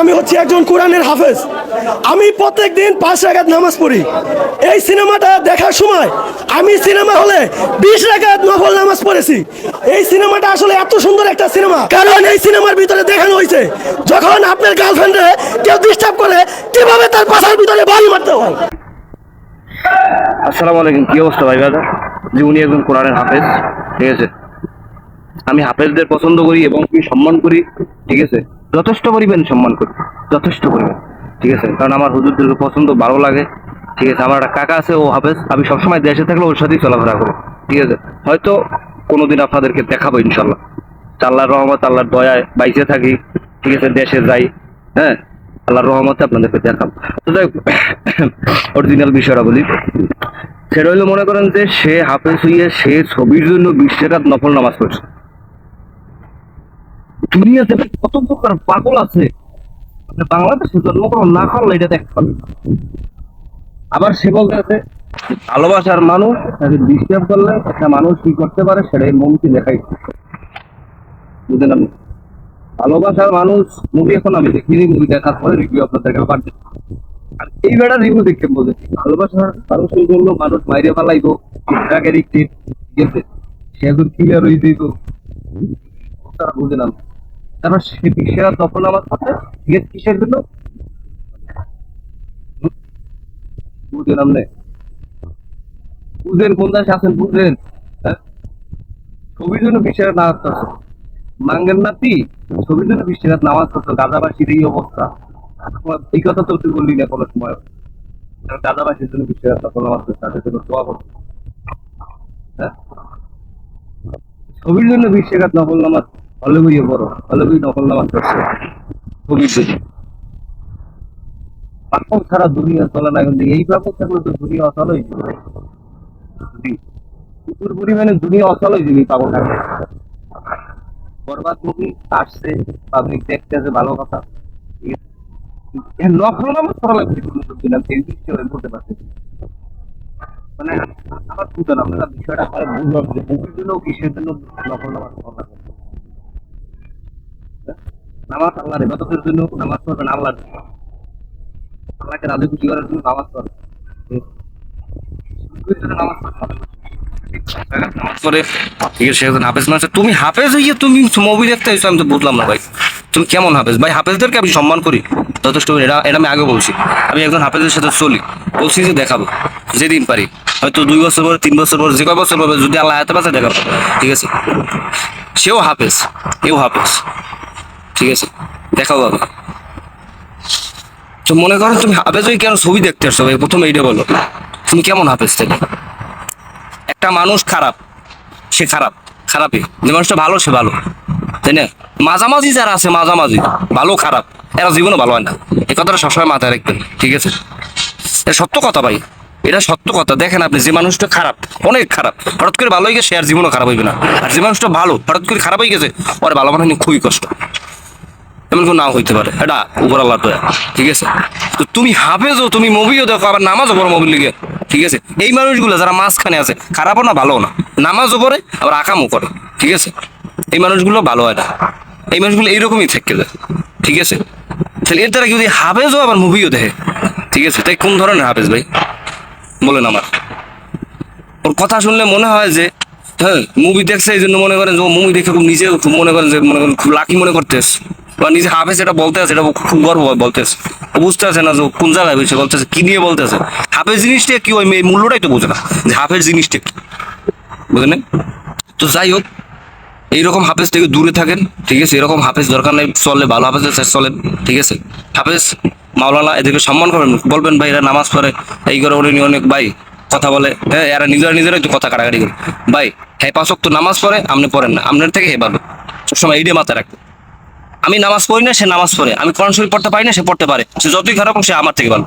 আমি হচ্ছি একজন কোরআনের হাফেজ। আমি প্রত্যেক দিন পাঁচ রাকাত নামাজ পড়ি। এই সিনেমাটা দেখার সময় আমি সিনেমা হলে বিশ রাকাত নফল নামাজ পড়েছি। এই সিনেমাটা আসলে এত সুন্দর একটা সিনেমা। কারণ এই সিনেমার ভিতরে দেখানো হয়েছে, যখন আপনার গার্লফ্রেন্ডে কেউ ডিস্টার্ব করে, কীভাবে তার পাশার ভিতরে বাড়ি মারতে হয়? আসসালামু আলাইকুম, কি অবস্থা ভাই দাদা যে উনি একজন কোরআনের হাফেজ, ঠিক আছে? আমি হাফেজদের পছন্দ করি এবং সম্মান করি, ঠিক আছে? যথেষ্ট পরিমাণ সম্মান করি, যথেষ্ট পরিমাণ, ঠিক আছে? কারণ আমার হুজুরদেরকে পছন্দ, ভালো লাগে, ঠিক আছে? আমার একটা কাকা আছে, ও হাফেজ, আমি সবসময় দেশে থাকলে ওর সাথেই চলাফেরা করব, ঠিক আছে? হয়তো কোনোদিন আপনাদেরকে দেখাবো ইনশাল্লাহ আল্লাহর রহমত, আল্লাহর দয়ায় বাইসে থাকি, ঠিক আছে? দেশে যাই হ্যাঁ? আল্লাহর রহমতে আপনাদেরকে দেখাবো। তো যাই অরিজিনাল বিষয়টা বলি। সেটা হইল মনে করেন যে সে হাফেজ হইয়ে সে ছবির জন্য বিশ টাকার নফল নামাজ পড়ছে। দুনিয়াতে কত প্রকার পাগল আছে। বাংলাদেশে জন্মগ্রহণ না করলে এটা দেখতে পাবেন না। আবার সে বলতে ভালোবাসার মানুষ তাকে ডিস্টার্ব করলে একটা মানুষ কি করতে পারে সেটাই মনকে দেখাই। বুঝলেন আপনি? ভালোবাসার মানুষ মুভি এখন আমি দেখিনি মুভি দেখার পরে রিভিউ আপনাদেরকে দিচ্ছি। আর এই বেড়া রিভিউ দেখতে বলে, ভালোবাসার মানুষের জন্য মানুষ মাইরে পালাইবো এডিক্টেড ঠিক আছে? সে এখন ক্লিয়ার হয়ে দিত তারা বুঝে না। তারপর সে বিশ্বের তখন আমার সাথে আছে কিসের জন্য? বুঝেন আপনি। বুঝেন কোন আছেন, বুঝেন। হ্যাঁ? ছবির জন্য বিশ্বের না আসতে মাঙ্গের নাতি, ছবির জন্য নামাজ পড়তো গাজাবাসীর এই অবস্থা। এই কথা তো তুই বললি না কোনো সময়। গাজাবাসীর জন্য বিশ্বের তখন নামাজ পড়তো তাদের জন্য দোয়া করতো হ্যাঁ? ছবির জন্য বিশ্বের নকল নামাজ হলে বড় হলে বই নকল নামাজ পড়ছে পাপক ছাড়া দুনিয়া চলে না, কিন্তু এই পাপক থাকলে তো দুনিয়া দুনিয়া পাপক বরবাদ আসছে পাবলিক ভালো কথা। নকল নামাজ পড়া লাগবে, কোনো বলতে পারছি। মানে আমার বুঝতে না বিষয়টা আমার বুঝলাম জন্য, কিসের জন্য নকল নামাজ হ্যাঁ? নামাজ আল্লাহর ইবাদতের জন্য নামাজ পড়বেন আল্লাহর জন্য। আল্লাহকে রাজি খুশি করার জন্য নামাজ পড়বেন হুম। মুভির জন্য নামাজ পড়বেন না। নামাজ পড়ে ঠিক আছে সেখানে হাফেজ না আছে। তুমি হাফেজ হইয়ে তুমি মুভি দেখতে আমি তো বুঝলাম না ভাই তুমি কেমন হাফেজ ভাই, হাফেজদেরকে আমি সম্মান করি, যথেষ্ট এটা এটা আমি আগে বলছি আমি একজন হাফেজের সাথে চলি, বলছি যে দেখাবো, যেদিন পারি হয়তো দুই বছর পরে, তিন বছর পরে, যে কয় বছর পরে, যদি আল্লাহ হাতে পাশে দেখাবো ঠিক আছে সেও হাফেজ, এও হাফেজ ঠিক আছে। দেখাও বাবা। তো মনে করো তুমি হাফেজ হয়ে কেন ছবি দেখতে আসছো ভাই? প্রথমে এইটা বলো। তুমি কেমন হাফেজ থেকে একটা মানুষ খারাপ, সে খারাপ, খারাপই। যে মানুষটা ভালো, সে ভালো। তাই না? মাঝামাঝি যারা আছে, মাঝামাঝি, ভালো, খারাপ, এরা জীবনে ভালো হয় না। এই কথাটা সবসময় মাথায় রাখবেন, ঠিক আছে? এটা সত্য কথা ভাই। এটা সত্য কথা। দেখেন আপনি, যে মানুষটা খারাপ, অনেক খারাপ, হঠাৎ করে ভালো হয়ে গেছে আর জীবনও খারাপ হইবে না। আর যে মানুষটা ভালো, হঠাৎ করে খারাপ হয়ে গেছে, ওর ভালো মানে খুবই কষ্ট। এমন কোনো নাও হইতে পারে। এটা উপর আল্লাহ দয়া। ঠিক আছে? তো তুমি হাফেজও, তুমি মুভিও দেখো, আবার নামাজও পড়ো মোবিল লিগে। ঠিক আছে? এই মানুষগুলো যারা মাঝখানে আছে, খারাপও না ভালো না। নামাজও পড়ে, আবার আকামও করে। ঠিক আছে? এই মানুষগুলো ভালো হয় না। এই মানুষগুলো এইরকমই থেকে ঠিক আছে? তাহলে এর দ্বারা কি হাফেজও আবার মুভিও দেখে? ঠিক আছে? তাই কোন ধরনের হাফেজ ভাই? বলেন আমার। ওর কথা শুনলে মনে হয় যে হ্যাঁ মুভি দেখছে এই জন্য মনে করেন যে, ও মুভি দেখে খুব নিজেও খুব মনে করেন যে, মনে করেন খুব লাকি মনে করতেছে। বা নিজে হাফে সেটা বলতে আছে, এটা খুব গর্ব বলতেছে। বুঝতে আছে না যে কোন জায়গায় বলছে বলতেছে, কি নিয়ে বলতেছে। হাফেজ জিনিসটা কি, ওই মূল্যটাই তো বোঝে না, যে হাফেজ জিনিসটা কি। বুঝলেন? তো যাই হোক, এইরকম হাফেজ থেকে দূরে থাকেন, ঠিক আছে? এরকম হাফেজ দরকার নেই, চলে, ভালো হাফেজের সাথে চলেন, ঠিক আছে? হাফেজ মাওলানা এদেরকে সম্মান করবেন, বলবেন, ভাই, এরা নামাজ পড়ে, এই করে উনি অনেক, ভাই, কথা বলে হ্যাঁ এরা নিজেরা নিজেরা একটু কথা কাটাকাটি করে। ভাই হ্যাঁ পাঁচক তো নামাজ পড়ে, আপনি পড়েন না, আপনার থেকে হে ভালো সবসময় এইটাই মাথায় রাখবেন। আমি নামাজ পড়ি না, সে নামাজ পড়ে। আমি কোরআন শরীফ পড়তে পারি না, সে পড়তে পারে। সে যতই খারাপ হোক, সে আমার থেকে ভালো।